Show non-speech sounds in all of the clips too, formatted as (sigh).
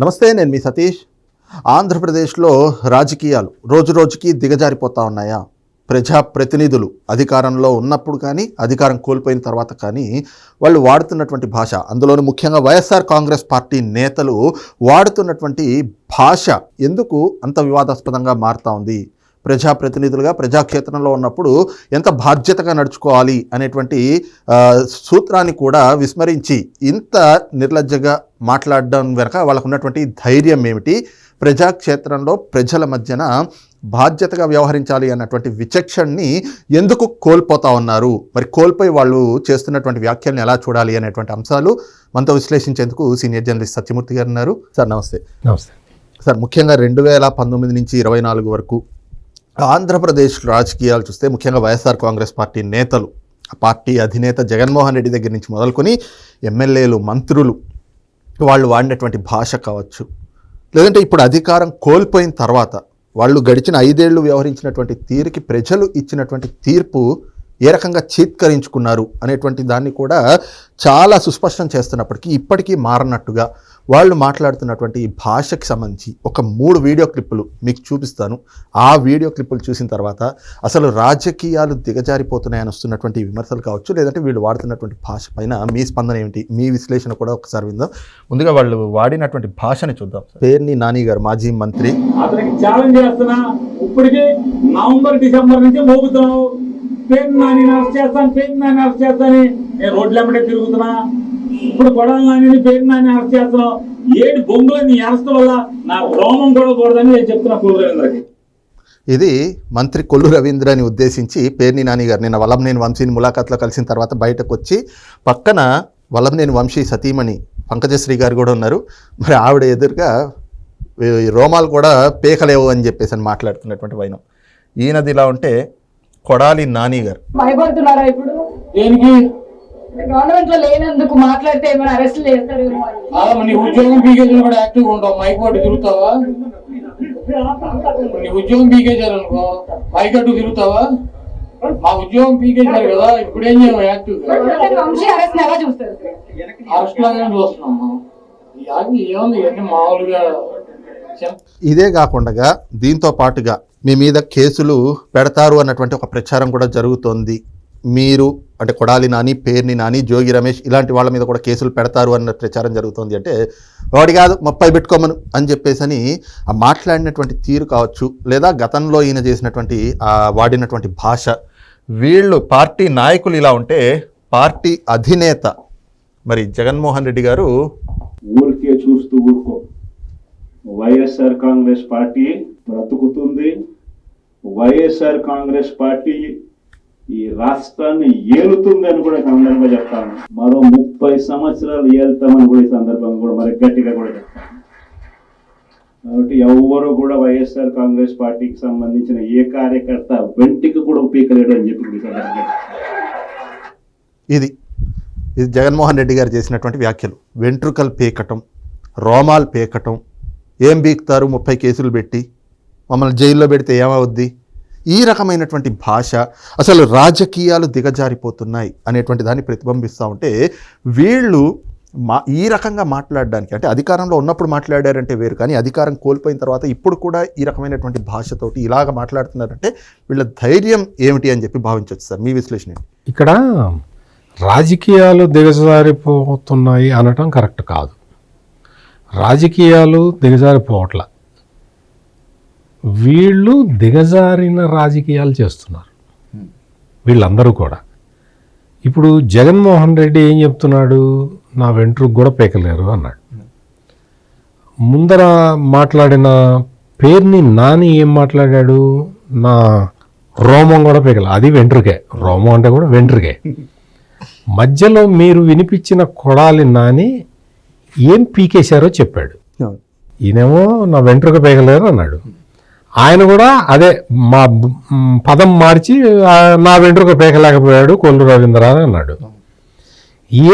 నమస్తే నేను మీ సతీష్. ఆంధ్రప్రదేశ్లో రాజకీయాలు రోజు రోజుకి దిగజారిపోతా ఉన్నాయా? ప్రజాప్రతినిధులు అధికారంలో ఉన్నప్పుడు కానీ అధికారం కోల్పోయిన తర్వాత కానీ వాళ్ళు వాడుతున్నటువంటి భాష అందులోనూ ముఖ్యంగా వైఎస్ఆర్ కాంగ్రెస్ పార్టీ నేతలు వాడుతున్నటువంటి భాష ఎందుకు అంత వివాదాస్పదంగా మారుతూ ఉంది? ప్రజాప్రతినిధులుగా ప్రజాక్షేత్రంలో ఉన్నప్పుడు ఎంత బాధ్యతగా నడుచుకోవాలి అనేటువంటి సూత్రాన్ని కూడా విస్మరించి ఇంత నిర్లజ్జగా మాట్లాడడం వెనక వాళ్ళకు ఉన్నటువంటి ధైర్యం ఏమిటి? ప్రజాక్షేత్రంలో ప్రజల మధ్యన బాధ్యతగా వ్యవహరించాలి అన్నటువంటి విచక్షణని ఎందుకు కోల్పోతా ఉన్నారు? మరి కోల్పోయి వాళ్ళు చేస్తున్నటువంటి వ్యాఖ్యల్ని ఎలా చూడాలి అనేటువంటి అంశాలు మనతో విశ్లేషించేందుకు సీనియర్ జర్నలిస్ట్ సత్యమూర్తి గారు ఉన్నారు. సార్ నమస్తే. నమస్తే. సార్ ముఖ్యంగా రెండు వేల పంతొమ్మిది నుంచి ఇరవై నాలుగు వరకు ఆంధ్రప్రదేశ్ రాజకీయాలు చూస్తే ముఖ్యంగా వైఎస్ఆర్ కాంగ్రెస్ పార్టీ నేతలు ఆ పార్టీ అధినేత జగన్మోహన్ రెడ్డి దగ్గర నుంచి మొదలుకొని ఎమ్మెల్యేలు మంత్రులు వాళ్ళు వాడినటువంటి భాష కావచ్చు. లేదంటే ఇప్పుడు అధికారం కోల్పోయిన తర్వాత వాళ్ళు గడిచిన ఐదేళ్ళు వ్యవహరించినటువంటి తీరుకి ప్రజలు ఇచ్చినటువంటి తీర్పు ఏ రకంగా చీత్కరించుకున్నారు అనేటువంటి దాన్ని కూడా చాలా సుస్పష్టం చేస్తున్నప్పటికీ ఇప్పటికీ మారనట్టుగా వాళ్ళు మాట్లాడుతున్నటువంటి ఈ భాషకి సంబంధించి ఒక మూడు వీడియో క్లిప్పులు మీకు చూపిస్తాను. ఆ వీడియో క్లిప్పులు చూసిన తర్వాత అసలు రాజకీయాలు దిగజారిపోతున్నాయని వస్తున్నటువంటి విమర్శలు కావచ్చు లేదంటే వీళ్ళు వాడుతున్నటువంటి భాష పైన మీ స్పందన ఏమిటి మీ విశ్లేషణ కూడా ఒకసారి విందాం. ముందుగా వాళ్ళు వాడినటువంటి భాషని చూద్దాం పేర్ని నాని గారు మాజీ మంత్రి. అతనికి ఛాలెంజ్ చేస్తున్నా ఇప్పటికి నవంబర్ డిసెంబర్ నుంచి మోగుతున్నావు. పెన్ నాని అరెస్ట్ చేస్తాను పెన్ నాని అరెస్ట్ చేస్తాను నేను రోడ్ల వెంబడే తిరుగుతున్నా. ఇప్పుడు కొడాలి నాని పెన్ నాని అరెస్ట్ చేస్తున్నావు ఏడు బొంగులు నీ అరెస్ట్ వల్ల నా రోమం కూడా కూడదని నేను చెప్తున్నా కులరేంద్రకి ఇది మంత్రి కొల్లు రవీంద్రని ఉద్దేశించి పేర్ని నాని గారు నిన్న వల్లంనేని వంశీని ములాఖాత్లో కలిసిన తర్వాత బయటకు వచ్చి పక్కన వల్లంనేని వంశీ సతీమణి పంకజశ్రీ గారు కూడా ఉన్నారు. మరి ఆవిడ ఎదురుగా ఈ రోమాలు కూడా పేకలేవు అని చెప్పేసి అని మాట్లాడుతున్నటువంటి వైనం. ఈయనది ఇలా ఉంటే కొడాలి నాని గారు. భయపడుతున్నారా ఇప్పుడు? దేనికి? గవర్నమెంట్లో లేనందుకు మాట్లాడితే ఏమైనా అరెస్ట్ ఆ, నీ ఉద్యోగం పీకేజీలు కూడా యాక్టివ్గా ఉంటావు. మైక్ పట్టు తిరుగుతావా? నీ ఉద్యోగం పీకేజారు అనుకో. మైక్ అట్టు తిరుగుతావా? మా ఉద్యోగం పీకేజారు కదా ఇప్పుడు ఏం చేయము యాక్టివ్ అరెస్ట్ ఎలా చూస్తారు? అరెస్ట్ లాగానే చూస్తున్నాం మనం. ఈ యాగి ఏముంది? ఇవన్నీ మామూలుగా చెం- ఇదే కాకుండా దీంతో పాటుగా మీ మీద కేసులు పెడతారు అన్నటువంటి ఒక ప్రచారం కూడా జరుగుతోంది. మీరు అంటే కొడాలి నాని పేర్ని నాని జోగి రమేష్ ఇలాంటి వాళ్ళ మీద కూడా కేసులు పెడతారు అన్న ప్రచారం జరుగుతోంది అంటే వాడి కాదు ముప్పై పెట్టుకోమను అని చెప్పేసి అని ఆ మాట్లాడినటువంటి తీరు కావచ్చు లేదా గతంలో ఈయన చేసినటువంటి ఆ వాడినటువంటి భాష. వీళ్ళు పార్టీ నాయకులు ఇలా ఉంటే పార్టీ అధినేత మరి జగన్మోహన్ రెడ్డి గారు ఊరికే చూస్తూ ఊరుకో. వైఎస్ఆర్ కాంగ్రెస్ పార్టీ బ్రతుకుతుంది. వైఎస్ఆర్ కాంగ్రెస్ పార్టీ ఈ రాష్ట్రాన్ని ఏలుతుందని కూడా సందర్భంగా చెప్తాను. మరో ముప్పై సంవత్సరాలు ఏలుతామని కూడా ఈ సందర్భంగా కూడా మరి గట్టిగా కూడా చెప్తాను. కాబట్టి ఎవరు కూడా వైఎస్ఆర్ కాంగ్రెస్ పార్టీకి సంబంధించిన ఏ కార్యకర్త వెంటికి కూడా పీకలేడు అని చెప్పి ఇది ఇది జగన్మోహన్ రెడ్డి గారు చేసినటువంటి వ్యాఖ్యలు. వెంట్రుకలు పీకటం రోమాలు పీకటం ఏం బీక్తారు ముప్పై కేసులు పెట్టి మమ్మల్ని జైల్లో పెడితే ఏమవుద్ది? ఈ రకమైనటువంటి భాష అసలు రాజకీయాలు దిగజారిపోతున్నాయి అనేటువంటి దాన్ని ప్రతిబింబిస్తూ ఉంటే వీళ్ళు మా ఈ రకంగా మాట్లాడడానికి అంటే అధికారంలో ఉన్నప్పుడు మాట్లాడారంటే వేరు కానీ అధికారం కోల్పోయిన తర్వాత ఇప్పుడు కూడా ఈ రకమైనటువంటి భాషతోటి ఇలాగ మాట్లాడుతున్నారంటే వీళ్ళ ధైర్యం ఏమిటి అని చెప్పి భావించవచ్చు సార్. మీ విశ్లేషణ ఇక్కడ రాజకీయాలు దిగజారిపోతున్నాయి అనటం కరెక్ట్ కాదు. రాజకీయాలు దిగజారిపోవట్ల. వీళ్ళు దిగజారిన రాజకీయాలు చేస్తున్నారు. వీళ్ళందరూ కూడా. ఇప్పుడు జగన్మోహన్ రెడ్డి ఏం చెప్తున్నాడు? నా వెంట్రుకు కూడా పీకలేరు అన్నాడు. ముందర మాట్లాడిన పేరుని నాని ఏం మాట్లాడాడు? నా రోమం కూడా పీకలే. అది వెంట్రుకే. రోమం అంటే కూడా వెంట్రుకే. (laughs) మధ్యలో మీరు వినిపించిన కొడాలి నాని ఏం పీకేశారో చెప్పాడు. ఈయనేమో నా వెంట్రుక పీకలేరు అన్నాడు. ఆయన కూడా అదే మా పదం మార్చి నా వెంట్రుక పీకలేకపోయాడు కొల్లు రవీంద్ర అని అన్నాడు.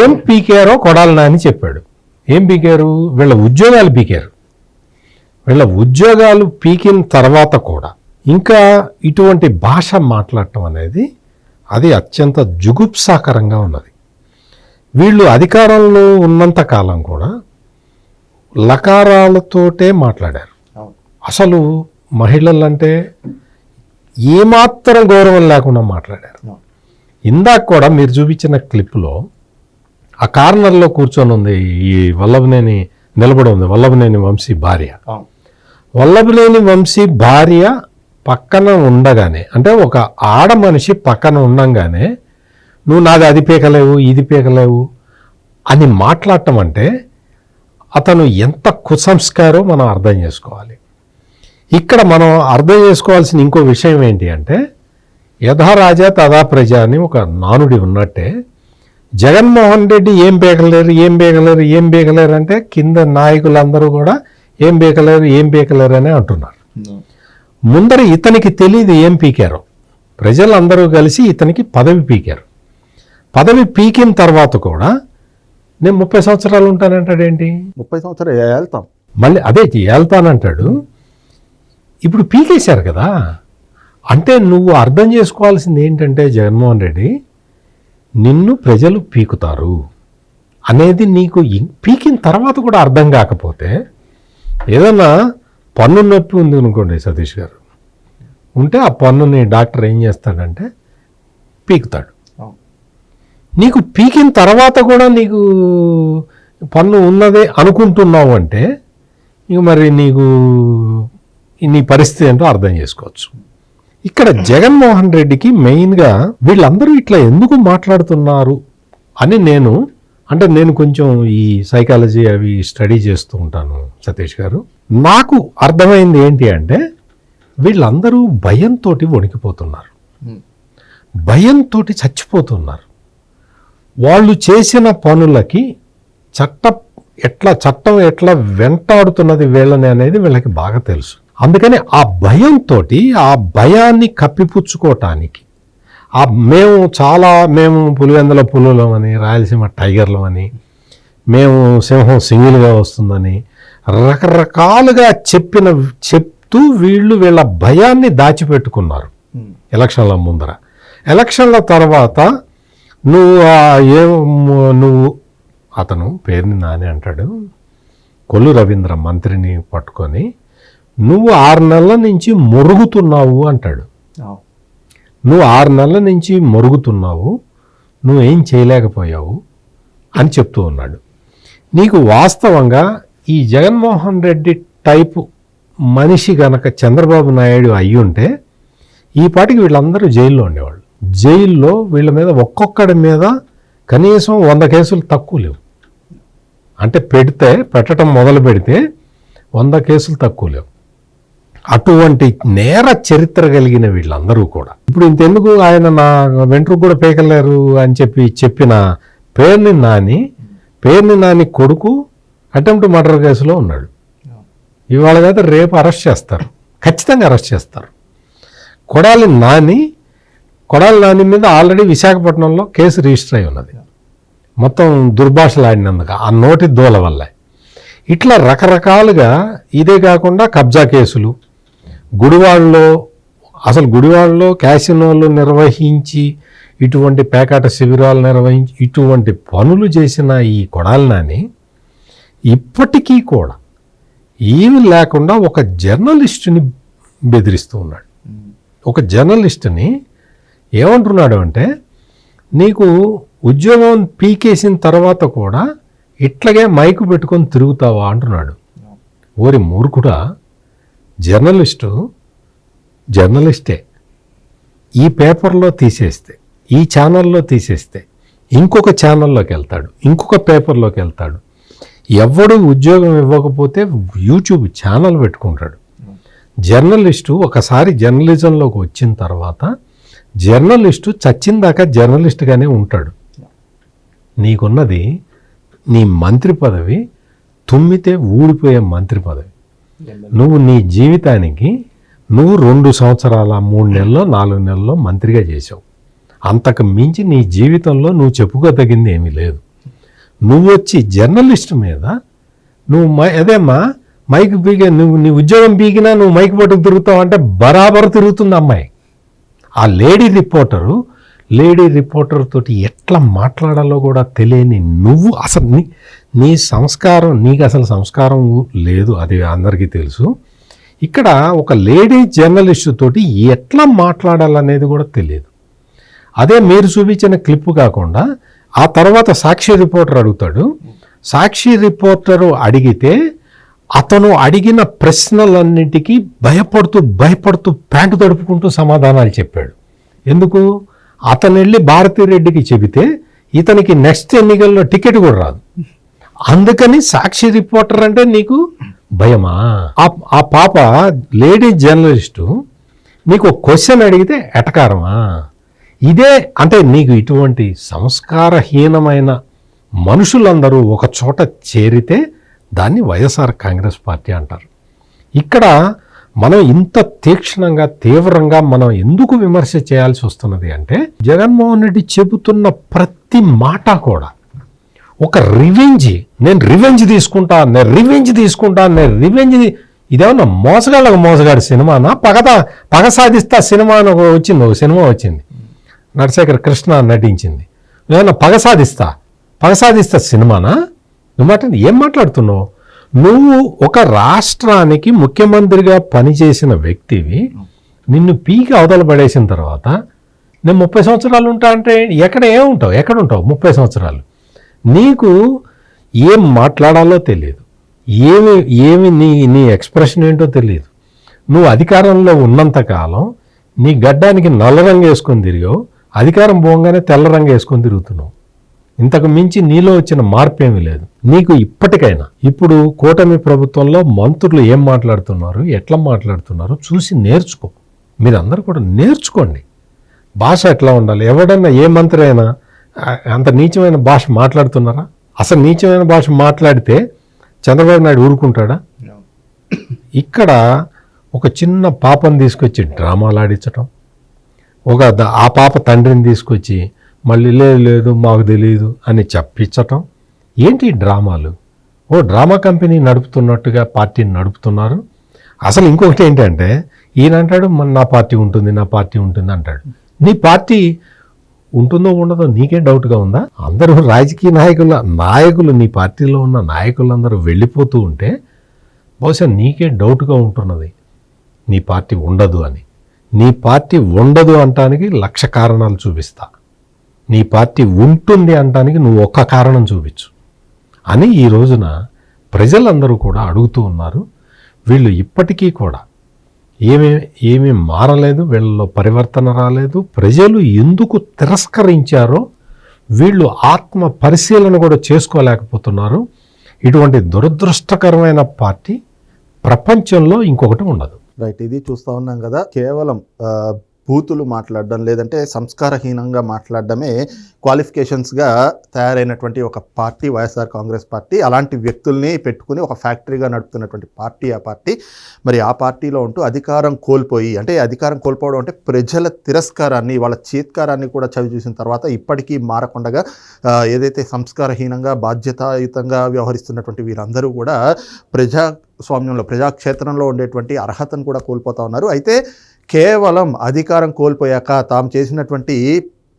ఏం పీకారో కొడాలి నాని చెప్పాడు. ఏం పీకారు? వీళ్ళ ఉద్యోగాలు పీకారు. వీళ్ళ ఉద్యోగాలు పీకిన తర్వాత కూడా ఇంకా ఇటువంటి భాష మాట్లాడటం అనేది అది అత్యంత జుగుప్సాకరంగా ఉన్నది. వీళ్ళు అధికారంలో ఉన్నంత కాలం కూడా లకారాలతోటే మాట్లాడారు. అసలు మహిళలంటే ఏమాత్రం గౌరవం లేకుండా మాట్లాడారు. ఇందాక కూడా మీరు చూపించిన క్లిప్లో ఆ కార్నర్లో కూర్చొని ఉంది ఈ వల్లభనేని నిలబడి ఉంది వల్లభనేని వంశీ భార్య. వల్లభనేని వంశీ భార్య పక్కన ఉండగానే అంటే ఒక ఆడ మనిషి పక్కన ఉండంగానే నువ్వు నాది అది పీకలేవు ఇది పీకలేవు అని మాట్లాడటం అంటే అతను ఎంత కుసంస్కారో మనం అర్థం చేసుకోవాలి. ఇక్కడ మనం అర్థం చేసుకోవాల్సిన ఇంకో విషయం ఏంటి అంటే యథా రాజా తదా ప్రజ అని ఒక నానుడి ఉన్నట్టే జగన్మోహన్ రెడ్డి ఏం బేకలేరు ఏం బేకలేరు ఏం బేకలేరు అంటే కింద నాయకులందరూ కూడా ఏం బేకలేరు ఏం బేకలేరు అని అంటున్నారు. ముందర ఇతనికి తెలియదు ఏం పీకారో. ప్రజలందరూ కలిసి ఇతనికి పదవి పీకారు. పదవి పీకిన తర్వాత కూడా నేను ముప్పై సంవత్సరాలు ఉంటానంటాడేంటి ముప్పై సంవత్సరాలు వెళ్తాం. మళ్ళీ అదే వెళ్తానంటాడు ఇప్పుడు పీకేశారు కదా. అంటే నువ్వు అర్థం చేసుకోవాల్సింది ఏంటంటే జగన్మోహన్ రెడ్డి నిన్ను ప్రజలు పీకుతారు అనేది నీకు పీకిన తర్వాత కూడా అర్థం కాకపోతే ఏదన్నా పన్ను నొప్పి ఉంది అనుకోండి సతీష్ గారు. ఉంటే ఆ పన్నుని డాక్టర్ ఏం చేస్తాడంటే పీకుతాడు. నీకు పీకిన తర్వాత కూడా నీకు పన్ను ఉన్నదే అనుకుంటున్నావు అంటే ఇక మరి నీకు నీ పరిస్థితి ఏంటో అర్థం చేసుకోవచ్చు. ఇక్కడ జగన్మోహన్ రెడ్డికి మెయిన్గా వీళ్ళందరూ ఇట్లా ఎందుకు మాట్లాడుతున్నారు అని నేను అంటే నేను కొంచెం ఈ సైకాలజీ అవి స్టడీ చేస్తూ ఉంటాను సతీష్ గారు. నాకు అర్థమైంది ఏంటి అంటే వీళ్ళందరూ భయంతో వణికిపోతున్నారు. భయంతో చచ్చిపోతున్నారు. వాళ్ళు చేసిన పనులకి చట్ట ఎట్లా చట్టం ఎట్లా వెంటాడుతున్నది వీళ్ళని అనేది వీళ్ళకి బాగా తెలుసు. అందుకని ఆ భయంతో ఆ భయాన్ని కప్పిపుచ్చుకోవటానికి ఆ మేము చాలా మేము పులివెందల పులులమని రాయలసీమ టైగర్లమని మేము సింహం సింగిల్గా వస్తుందని రకరకాలుగా చెప్పిన చెప్తూ వీళ్ళు వీళ్ళ భయాన్ని దాచిపెట్టుకున్నారు ఎలక్షన్ల ముందర. ఎలక్షన్ల తర్వాత నువ్వు ఏ నువ్వు అతను పేరుని నాని అంటాడు కొల్లు రవీంద్ర మంత్రిని పట్టుకొని నువ్వు ఆరు నెలల నుంచి మొరుగుతున్నావు అంటాడు. నువ్వు ఆరు నెలల నుంచి మొరుగుతున్నావు నువ్వేం చేయలేకపోయావు అని చెప్తూ ఉన్నాడు. నీకు వాస్తవంగా ఈ జగన్మోహన్ రెడ్డి టైపు మనిషి గనక చంద్రబాబు నాయుడు అయ్యి ఉంటే ఈ పాటికి వీళ్ళందరూ జైల్లో ఉండేవాళ్ళు. జైల్లో వీళ్ళ మీద ఒక్కొక్కడి మీద కనీసం వంద కేసులు తక్కువ లేవు. అంటే పెడితే పెట్టడం మొదలు పెడితే వంద కేసులు తక్కువ లేవు. అటువంటి నేర చరిత్ర కలిగిన వీళ్ళందరూ కూడా. ఇప్పుడు ఇంతెందుకు ఆయన నా వెంట్రుకు కూడా పేకలేరు అని చెప్పి చెప్పిన పేర్ని నాని పేర్ని నాని కొడుకు అటెంప్ట్ మర్డర్ కేసులో ఉన్నాడు. ఇవాళ కదా రేపు అరెస్ట్ చేస్తారు. ఖచ్చితంగా అరెస్ట్ చేస్తారు. కొడాలి నాని కొడాలి నాని మీద ఆల్రెడీ విశాఖపట్నంలో కేసు రిజిస్టర్ అయి ఉన్నది. మొత్తం దుర్భాషలాడినందుకు ఆ నోటి దూల వల్ల. ఇట్లా రకరకాలుగా ఇదే కాకుండా కబ్జా కేసులు గుడివాడలో అసలు గుడివాడలో క్యాసినోలు నిర్వహించి ఇటువంటి పేకాట శిబిరాలు నిర్వహించి ఇటువంటి పనులు చేసిన ఈ కొడాలనాని ఇప్పటికీ కూడా ఏమి లేకుండా ఒక జర్నలిస్టుని బెదిరిస్తూ ఉన్నాడు. ఒక జర్నలిస్టుని ఏమంటున్నాడు అంటే నీకు ఉద్యోగం పీకేసిన తర్వాత కూడా ఇట్లాగే మైకు పెట్టుకొని తిరుగుతావా అంటున్నాడు. ఓరి మూర్ఖుడా జర్నలిస్టు జర్నలిస్టే. ఈ పేపర్లో తీసేస్తే ఈ ఛానల్లో తీసేస్తే ఇంకొక ఛానల్లోకి వెళ్తాడు ఇంకొక పేపర్లోకి వెళ్తాడు. ఎవడు ఉద్యోగం ఇవ్వకపోతే యూట్యూబ్ ఛానల్ పెట్టుకుంటాడు. జర్నలిస్టు ఒకసారి జర్నలిజంలోకి వచ్చిన తర్వాత జర్నలిస్టు చచ్చిందాకా జర్నలిస్ట్గానే ఉంటాడు. నీకున్నది నీ మంత్రి పదవి తుమ్మితే ఊడిపోయే మంత్రి పదవి. నువ్వు నీ జీవితానికి నువ్వు రెండు సంవత్సరాల మూడు నెలల్లో నాలుగు నెలల్లో మంత్రిగా చేసావు అంతకు మించి నీ జీవితంలో నువ్వు చెప్పుకోదగింది ఏమీ లేదు. నువ్వు వచ్చి జర్నలిస్ట్ మీద నువ్వు అదేమ్మా? మైక్ పీక నువ్వు నీ ఉద్యోగం పీకినా నువ్వు మైక్ పట్టుకు తిరుగుతావు అంటే బరాబర్ తిరుగుతుంది అమ్మాయి. ఆ లేడీ రిపోర్టరు లేడీ రిపోర్టర్ తోటి ఎట్లా మాట్లాడాలో కూడా తెలియని నువ్వు అసలు నీ నీ సంస్కారం నీకు అసలు సంస్కారం లేదు అది అందరికీ తెలుసు. ఇక్కడ ఒక లేడీ జర్నలిస్టు తోటి ఎట్లా మాట్లాడాలనేది కూడా తెలియదు. అదే మీరు చూపించిన క్లిప్ కాకుండా ఆ తర్వాత సాక్షి రిపోర్టర్ అడుగుతాడు. సాక్షి రిపోర్టరు అడిగితే అతను అడిగిన ప్రశ్నలన్నిటికీ భయపడుతూ భయపడుతూ ప్యాంటు తడుపుకుంటూ సమాధానాలు చెప్పాడు. ఎందుకు? అతను వెళ్ళి భారతిరెడ్డికి చెబితే ఇతనికి నెక్స్ట్ ఎన్నికల్లో టికెట్ కూడా రాదు. అందుకని సాక్షి రిపోర్టర్ అంటే నీకు భయమా? ఆ- పాప లేడీ జర్నలిస్టు నీకు క్వశ్చన్ అడిగితే ఎటకారమా? ఇదే అంటే నీకు ఇటువంటి సంస్కారహీనమైన మనుషులందరూ ఒక చోట చేరితే దాన్ని వైఎస్ఆర్ కాంగ్రెస్ పార్టీ అంటారు. ఇక్కడ మనం ఇంత తీక్షణంగా తీవ్రంగా మనం ఎందుకు విమర్శ చేయాల్సి వస్తున్నది అంటే జగన్మోహన్ రెడ్డి చెబుతున్న ప్రతి మాట కూడా ఒక రివెంజ్ నేను రివెంజ్ తీసుకుంటా నేను రివెంజ్ తీసుకుంటా నేను రివెంజ్ ఇదేమన్నా మోసగాళ్ళకు మోసగాడి సినిమానా? పగత పగ సాధిస్తా సినిమా అని ఒక వచ్చింది ఒక సినిమా వచ్చింది. నరశేఖర్ కృష్ణ నటించింది. ఏమన్నా పగ సాధిస్తా పగ సాధిస్తా సినిమానా? నువ్వు మాట ఏం మాట్లాడుతున్నావు? నువ్వు ఒక రాష్ట్రానికి ముఖ్యమంత్రిగా పనిచేసిన వ్యక్తివి నిన్ను పీకి అవతల పడేసిన తర్వాత నేను ముప్పై సంవత్సరాలు ఉంటా అంటే ఎక్కడ ఏముంటావు? ఎక్కడ ఉంటావు ముప్పై సంవత్సరాలు? నీకు ఏం మాట్లాడాలో తెలియదు. ఏమి ఏమి నీ నీ ఎక్స్ప్రెషన్ ఏంటో తెలియదు. నువ్వు అధికారంలో ఉన్నంతకాలం నీ గడ్డానికి నల్ల రంగు వేసుకొని తిరిగావు అధికారం పోగానే తెల్ల రంగు వేసుకొని తిరుగుతున్నావు. ఇంతకు మించి నీలో వచ్చిన మార్పు ఏమీ లేదు. నీకు ఇప్పటికైనా. ఇప్పుడు కూటమి ప్రభుత్వంలో మంత్రులు ఏం మాట్లాడుతున్నారు? ఎట్లా మాట్లాడుతున్నారు? చూసి నేర్చుకో. మీరందరూ కూడా నేర్చుకోండి. భాష ఎట్లా ఉండాలి? ఎవడన్నా ఏ మంత్రి అయినా అంత నీచమైన భాష మాట్లాడుతున్నారా? అసలు నీచమైన భాష మాట్లాడితే చంద్రబాబు నాయుడు ఊరుకుంటాడా? ఇక్కడ ఒక చిన్న పాపను తీసుకొచ్చి డ్రామాలు ఆడించటం ఒక ఆ పాప తండ్రిని తీసుకొచ్చి మళ్ళీ లేదు లేదు మాకు తెలియదు అని చెప్పించటం. ఏంటి డ్రామాలు? ఓ డ్రామా కంపెనీ నడుపుతున్నట్టుగా పార్టీని నడుపుతున్నారు. అసలు ఇంకొకటి ఏంటంటే ఈయన అంటాడు మన నా పార్టీ ఉంటుంది నా పార్టీ ఉంటుంది అంటాడు. నీ పార్టీ ఉంటుందో ఉండదో నీకే డౌట్గా ఉందా? అందరూ రాజకీయ నాయకుల నాయకులు నీ పార్టీలో ఉన్న నాయకులందరూ వెళ్ళిపోతూ ఉంటే బహుశా నీకే డౌట్గా ఉంటున్నది? నీ పార్టీ ఉండదు అని. నీ పార్టీ ఉండదు అంటానికి లక్ష కారణాలు చూపిస్తా. నీ పార్టీ ఉంటుంది అనడానికి నువ్వు ఒక్క కారణం చూపించు. అని ఈ రోజున ప్రజలందరూ కూడా అడుగుతూ ఉన్నారు. వీళ్ళు ఇప్పటికీ కూడా ఏమీ ఏమీ మారలేదు వీళ్ళలో పరివర్తన రాలేదు. ప్రజలు ఎందుకు తిరస్కరించారో వీళ్ళు ఆత్మ పరిశీలన కూడా చేసుకోలేకపోతున్నారు. ఇటువంటి దురదృష్టకరమైన పార్టీ ప్రపంచంలో ఇంకొకటి ఉండదు. రైట్ ఇది చూస్తూ ఉన్నాం కదా. కేవలం బూతులు మాట్లాడడం లేదంటే సంస్కారహీనంగా మాట్లాడడమే క్వాలిఫికేషన్స్గా తయారైనటువంటి ఒక పార్టీ వైఎస్ఆర్ కాంగ్రెస్ పార్టీ. అలాంటి వ్యక్తుల్ని పెట్టుకుని ఒక ఫ్యాక్టరీగా నడుపుతున్నటువంటి పార్టీ ఆ పార్టీ. మరి ఆ పార్టీలో ఉంటూ అధికారం కోల్పోయి అంటే అధికారం కోల్పోవడం అంటే ప్రజల తిరస్కారాన్ని వాళ్ళ చేత్కారాన్ని కూడా చవి చూసిన తర్వాత ఇప్పటికీ మారకుండగా ఏదైతే సంస్కారహీనంగా బాధ్యతాయుతంగా వ్యవహరిస్తున్నటువంటి వీరందరూ కూడా ప్రజాస్వామ్యంలో ప్రజాక్షేత్రంలో ఉండేటువంటి అర్హతను కూడా కోల్పోతా ఉన్నారు. అయితే కేవలం అధికారం కోల్పోయాక తాము చేసినటువంటి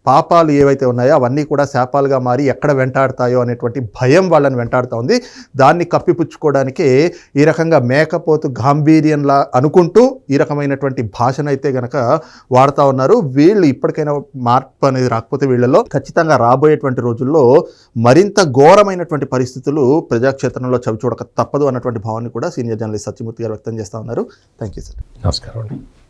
పాపాలు ఏవైతే ఉన్నాయో అవన్నీ కూడా శాపాలుగా మారి ఎక్కడ వెంటాడతాయో అనేటువంటి భయం వాళ్ళని వెంటాడుతూ ఉంది. దాన్ని కప్పిపుచ్చుకోవడానికి ఈ రకంగా మేకపోతు గాంభీర్యంలా అనుకుంటూ ఈ రకమైనటువంటి భాషనైతే గనక వాడుతూ ఉన్నారు. వీళ్ళు ఇప్పటికైనా మార్పు అనేది రాకపోతే వీళ్ళలో ఖచ్చితంగా రాబోయేటువంటి రోజుల్లో మరింత ఘోరమైనటువంటి పరిస్థితులు ప్రజాక్షేత్రంలో చవి చూడక తప్పదు అన్నటువంటి భావాన్ని కూడా సీనియర్ జర్నలిస్ట్ సత్యమూర్తి గారు వ్యక్తం చేస్తూ ఉన్నారు. Thank you sir. నమస్కారం అండి.